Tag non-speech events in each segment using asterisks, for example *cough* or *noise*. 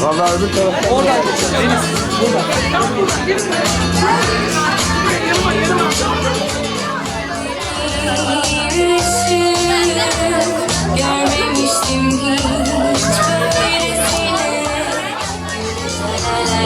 Valla öbür tarafta. Oradan geçeceğiz. Buradan.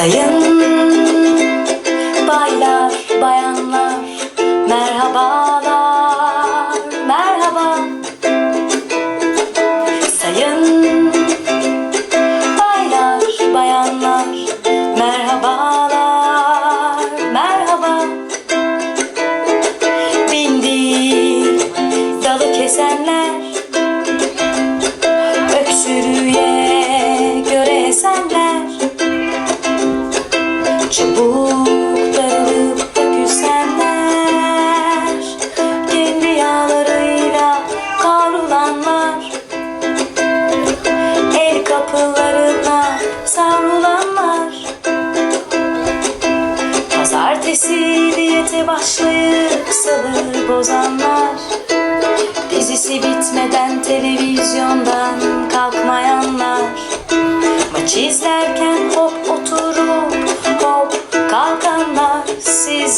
taşın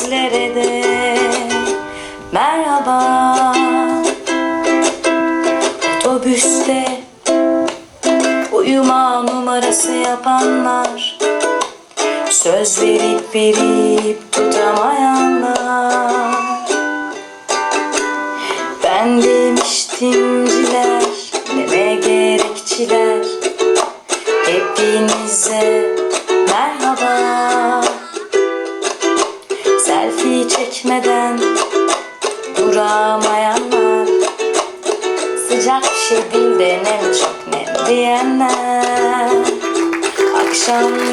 gözlere de merhaba. Otobüste uyuma numarası yapanlar Söz verip verip tutamaz. some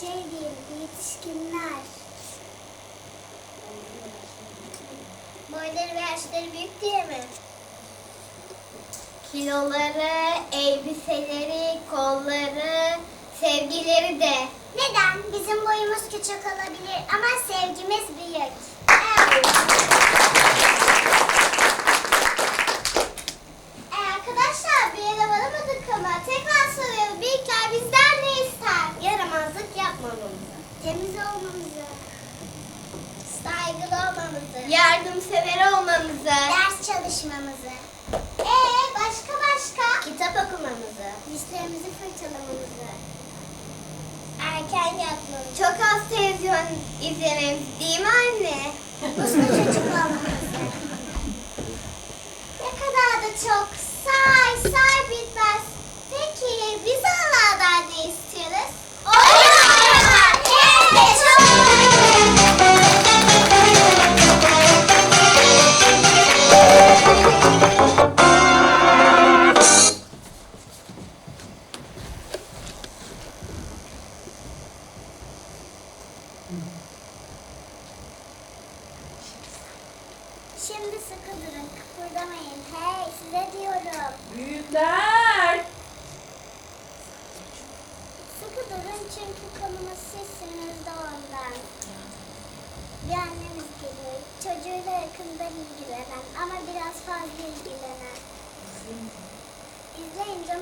Şey diyeyim, yetişkinler. Boyları ve yaşları büyük diye mi? Kiloları, elbiseleri, kolları, sevgileri de. Neden? Bizim boyumuz küçük olabilir ama sevgimiz büyük. Evet. Ee, arkadaşlar bir yere varamadık ama tekrar soruyorum. Büyükler bizden ne ister? Yaramazlık yapmamamızı. Temiz olmamızı. Saygılı olmamızı. Yardımsever olmamızı. Ders çalışmamızı. Ee başka başka? Kitap okumamızı. Dişlerimizi fırçalamamızı. Erken yatmamızı. Çok az televizyon izlememiz değil mi anne? Uslu çocuk olmamızı. Ne kadar da çok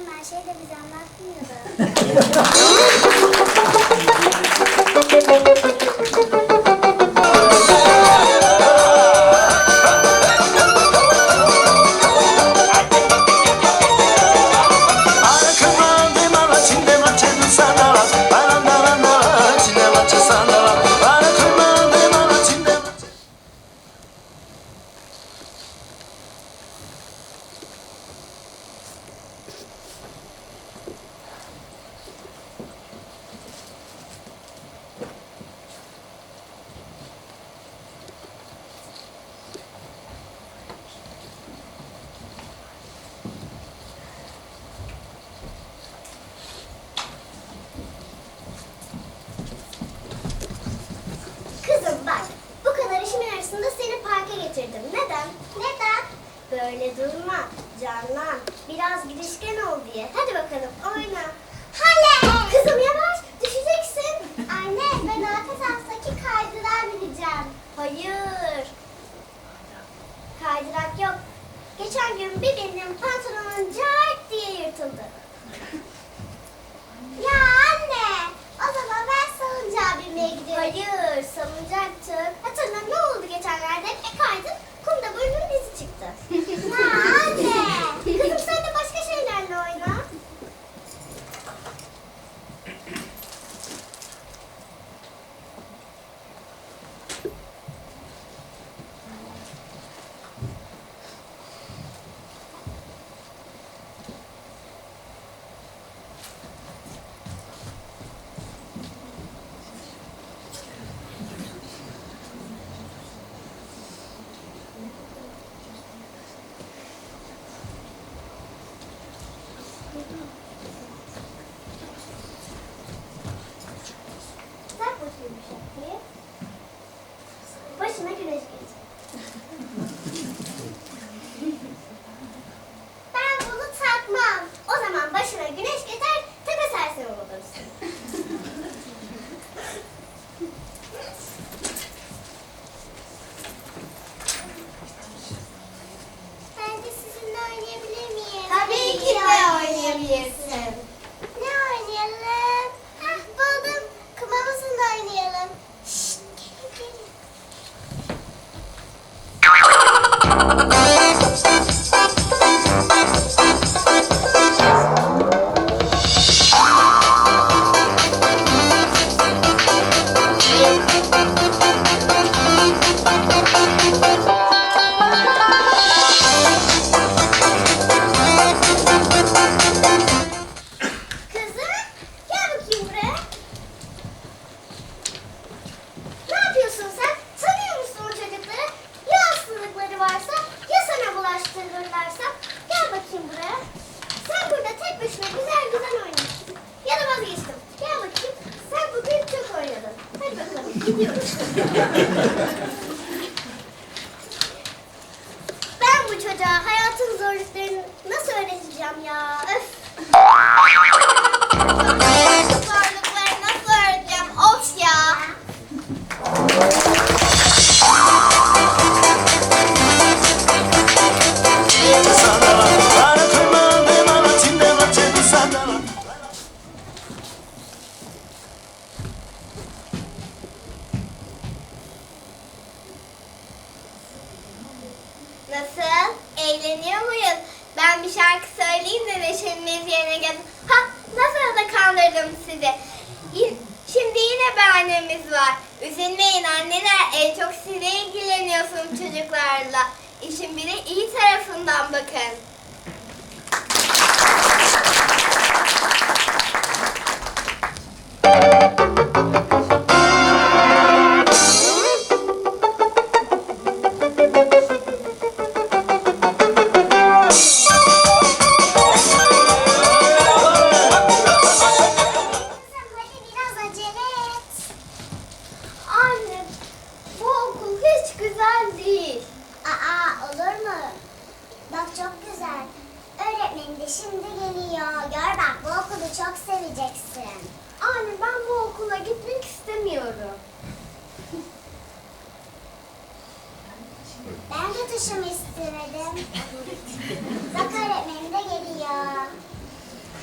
Her şeyi de bize anlatmıyordu. *laughs* Böyle durma, canlan, biraz girişken ol diye. Hadi bakalım, oyna. Hale! Kızım yavaş, düşeceksin. Anne, ben arka taraftaki kaydırağa bineceğim. Hayır. Kaydırak yok. Geçen gün bir bindim pantolonun cart diye yırtıldı. Ya anne, o zaman ben salıncağa binmeye gidiyorum. Hayır. Hatırla 10. ハハハハ! Siz ne ilgileniyorsunuz çocuklarla? İşin bir de iyi tarafından bakın.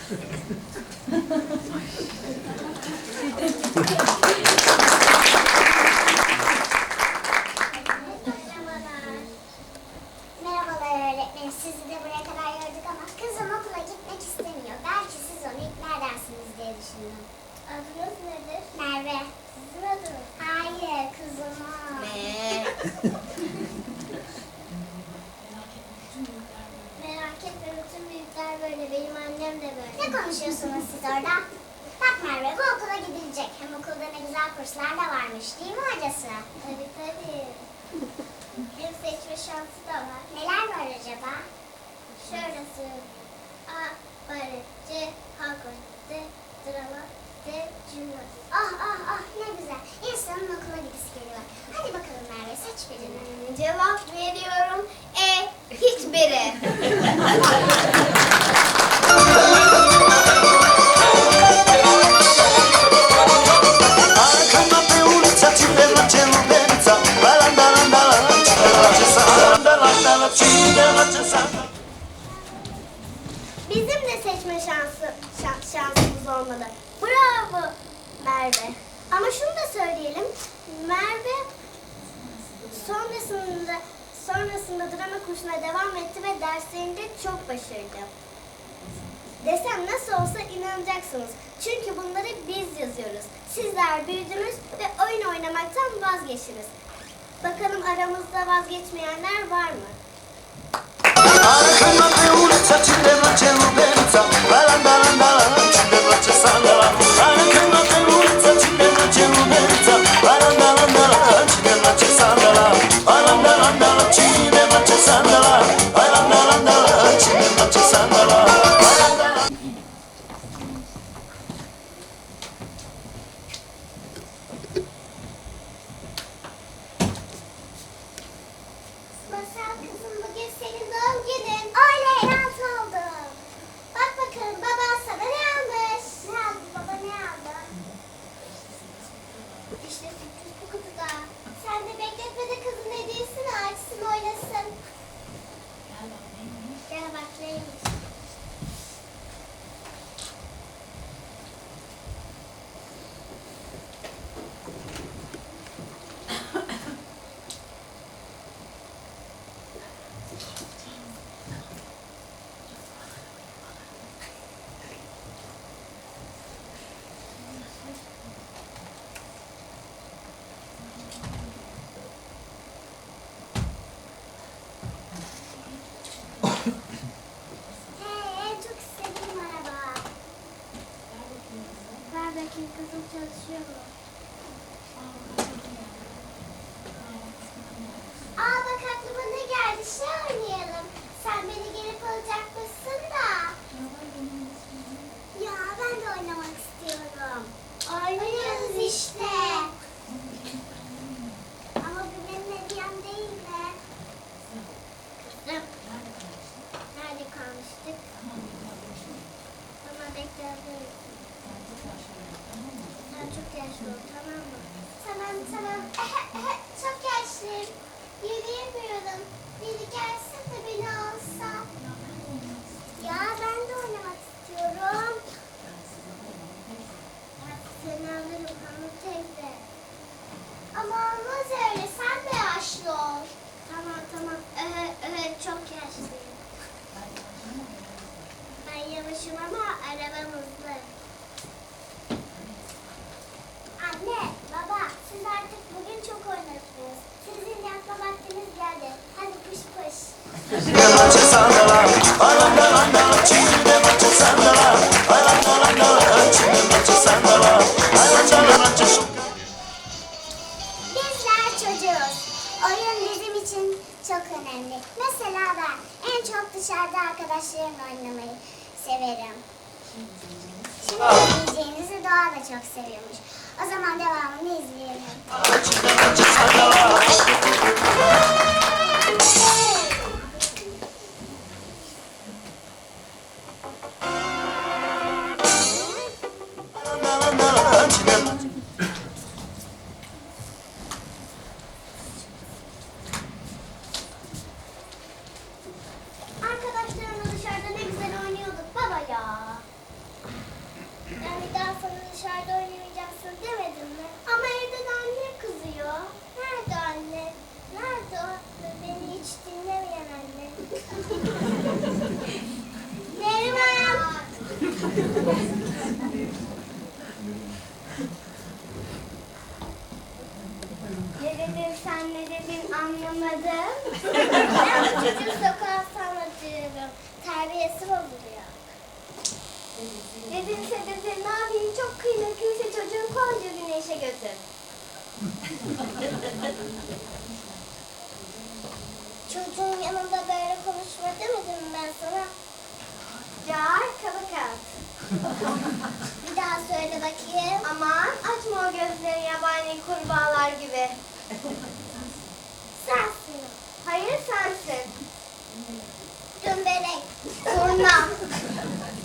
はい。Ah ah ah ne güzel. İnsanın okula gidisi. Hadi bakalım Merve seç cevap veriyorum. E hiçbiri. Bizim de seçme şansı şans, şansımız olmalı. Bravo. Merve. Ama şunu da söyleyelim. Merve sonrasında sonrasında drama kursuna devam etti ve derslerinde çok başarılı. Desem nasıl olsa inanacaksınız. Çünkü bunları biz yazıyoruz. Sizler büyüdünüz ve oyun oynamaktan vazgeçtiniz. Bakalım aramızda vazgeçmeyenler var mı? Arkamdan andalo chile, manches andalo Bizler çocuğuz. Oyun bizim için çok önemli. Mesela ben en çok dışarıda arkadaşlarımla oynamayı severim. Şimdi izleyeceğinizi Doğa da çok seviyormuş. O zaman devamını izleyelim. Dışarıda oynamayacaksın demedim mi? Ama evde de anne kızıyor. Nerede anne? Nerede o? Beni hiç dinlemeyen anne. *laughs* Neriman! Ne dedin sen ne dedin anlamadım. ben çocuğu sokağa salmatıyorum. Terbiyesi bozuluyor. Dedinse dedin ne yapayım çok kıymetliyse çocuğun koyca güneşe götür. *laughs* Çocuğun yanında böyle konuşma demedim mi ben sana. Car kabak at. *laughs* Bir daha söyle bakayım. Aman açma o gözleri yabani kurbağalar gibi. Sensin. Hayır sensin. Dümbelek. Turna. *laughs*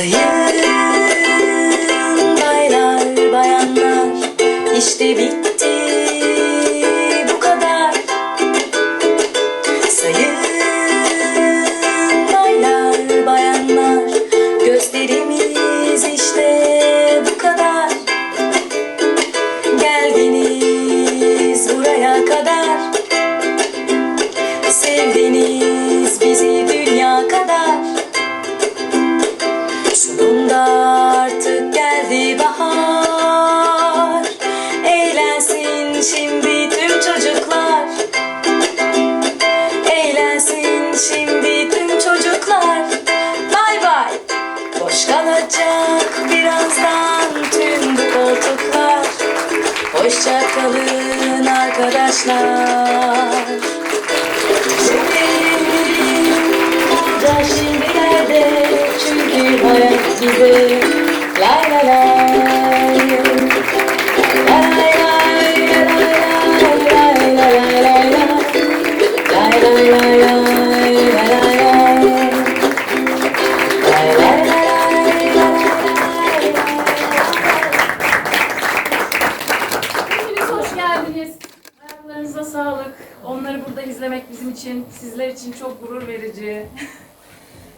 So you başlar Senin şimdilerde çünkü hayat gibi. La la la.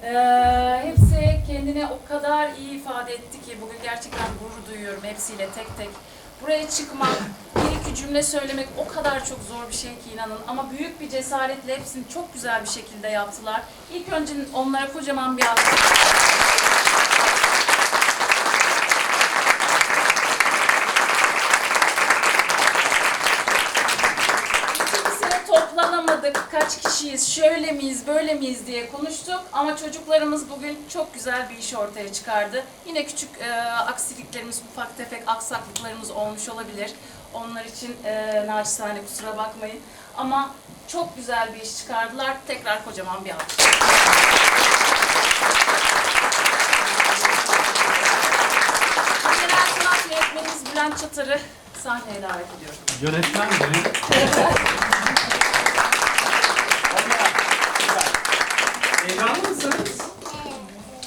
Ee, hepsi kendine o kadar iyi ifade etti ki bugün gerçekten gurur duyuyorum hepsiyle tek tek. Buraya çıkmak, bir iki cümle söylemek o kadar çok zor bir şey ki inanın. Ama büyük bir cesaretle hepsini çok güzel bir şekilde yaptılar. İlk önce onlara kocaman bir alkış. Kaç kişiyiz, şöyle miyiz, böyle miyiz diye konuştuk. Ama çocuklarımız bugün çok güzel bir iş ortaya çıkardı. Yine küçük e, aksiliklerimiz, ufak tefek aksaklıklarımız olmuş olabilir. Onlar için e, naçizane kusura bakmayın. Ama çok güzel bir iş çıkardılar. Tekrar kocaman bir alkış. Genel sanat yönetmenimiz Bülent Çatar'ı sahneye davet ediyorum. Yönetmen mi? *laughs* Heyecanlı mısınız?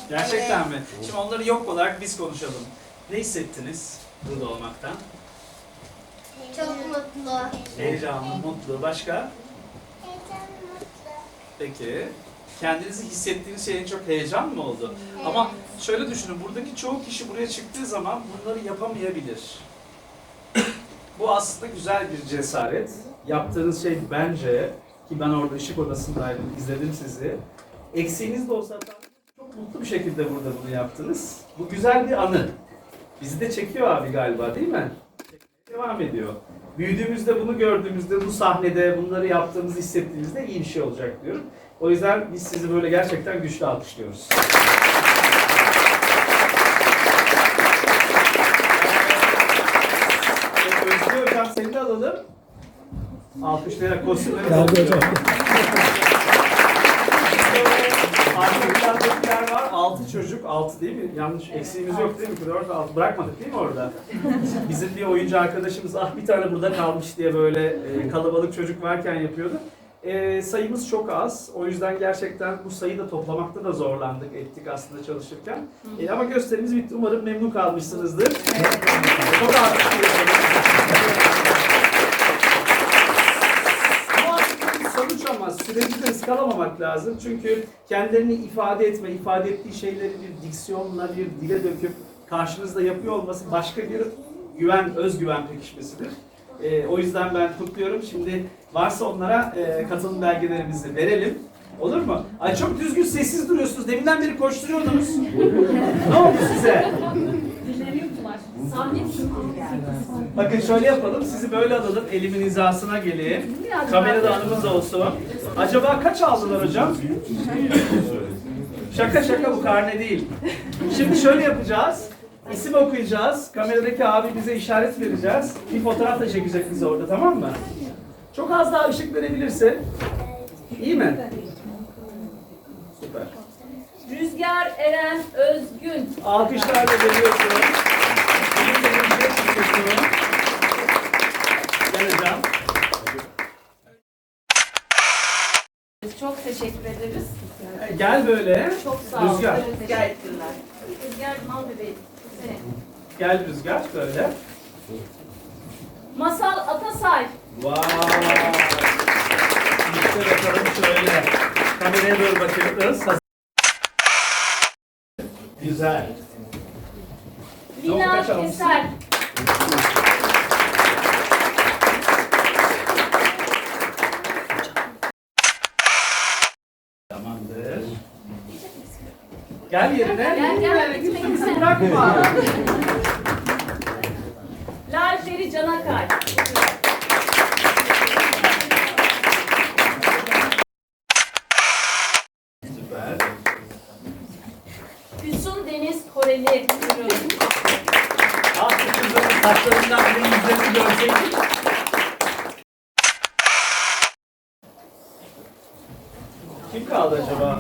Gerçekten mi? Şimdi onları yok olarak biz konuşalım. Ne hissettiniz burada olmaktan? Çok mutlu. Heyecanlı, mutlu. Başka? Peki. Kendinizi hissettiğiniz şey en çok heyecan mı oldu? Ama şöyle düşünün, buradaki çoğu kişi buraya çıktığı zaman bunları yapamayabilir. Bu aslında güzel bir cesaret. Yaptığınız şey bence, ki ben orada ışık odasındaydım, izledim sizi. Eksiğiniz de olsa çok mutlu bir şekilde burada bunu yaptınız. Bu güzel bir anı. Bizi de çekiyor abi galiba değil mi? Devam ediyor. Büyüdüğümüzde bunu gördüğümüzde bu sahnede bunları yaptığımızı hissettiğimizde iyi bir şey olacak diyorum. O yüzden biz sizi böyle gerçekten güçlü alkışlıyoruz. Özgür Hocam seni de alalım. Alkışlayarak kostümleri 6 çocuk. 6 değil mi? Yanlış eksiğimiz yok değil mi? 4 6 bırakmadık değil mi orada? Bizim bir oyuncu arkadaşımız ah bir tane burada kalmış diye böyle e, kalabalık çocuk varken yapıyordu. E, sayımız çok az. O yüzden gerçekten bu sayıyı da toplamakta da zorlandık ettik aslında çalışırken. E, ama gösterimiz bitti. Umarım memnun kalmışsınızdır. Çok aslında bir sonuç ama süreci de ıskalamamak lazım. Çünkü kendilerini ifade etme, ifade ettiği şeyleri bir diksiyonla, bir dile döküp karşınızda yapıyor olması başka bir güven, özgüven pekişmesidir. Ee, o yüzden ben kutluyorum. Şimdi varsa onlara e, katılım belgelerimizi verelim. Olur mu? Ay çok düzgün sessiz duruyorsunuz. Deminden beri koşturuyordunuz. *laughs* ne oldu size? Bakın şöyle yapalım. Sizi böyle alalım. Elimin hizasına gelin. Kamerada anımız olsun. Acaba kaç aldılar hocam? Şaka şaka bu karne değil. Şimdi şöyle yapacağız. İsim okuyacağız. Kameradaki abi bize işaret vereceğiz. Bir fotoğraf da çekecek bize orada tamam mı? Çok az daha ışık verebilirse. İyi mi? Süper. Rüzgar Eren Özgün. Alkışlarla Gel hocam. Çok teşekkür ederiz. Gel böyle. Çok sağ olun. Rüzgar. Evet, teşekkür ettiler. Rüzgar mal bebeğim. Seni. Gel Rüzgar böyle. Masal Atasay. Vay. İşte bakalım şöyle. Kameraya doğru bakıyoruz. Güzel. Yok, Lina kaç almışsın? Gel yerine. Gel gel. gitme, gitme. Bırakma. Lalferi Canakay. Süper. Füsun Deniz Koreli. Buyurun. Ah bu kızların saçlarından bir yüzlerini görseydik. Kim kaldı acaba?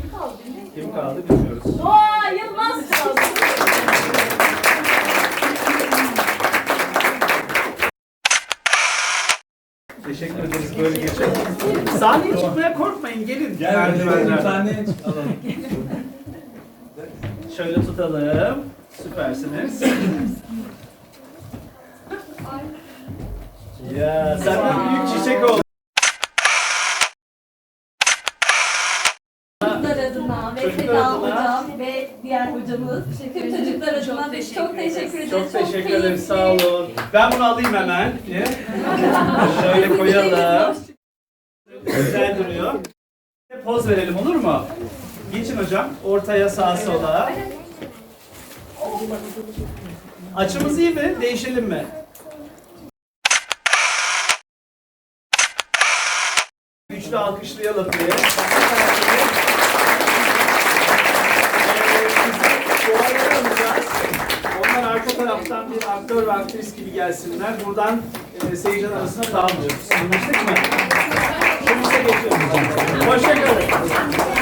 Kim kaldı bilmiyorum. Kim kaldı bilmiyoruz. Doğa Yılmaz kaldı. Teşekkür ederiz böyle geçelim. Sahneye çıkmaya korkmayın gelin. Merdivenlerden. Şöyle tutalım. Süpersiniz. ya senden büyük çiçek oldu. Çocuklar adına ve Çocuklar Seda adına. Hocam ve diğer hocamız. Tüm çocuklar adına çok teşekkür ederiz. Çok teşekkür ederim. keyifli. Sağ olun. Ben bunu alayım hemen. *laughs* Şöyle koyalım. Güzel duruyor. Poz verelim olur mu? Geçin hocam. Ortaya sağa sola. Açımız iyi mi? Değişelim mi? Güçlü alkışlayalım diye. Onlar arka taraftan bir aktör ve aktris gibi gelsinler. Buradan e, seyirciler arasında dağılmıyoruz. Anlaştık mı? Şimdi size geçiyoruz. Hoşçakalın.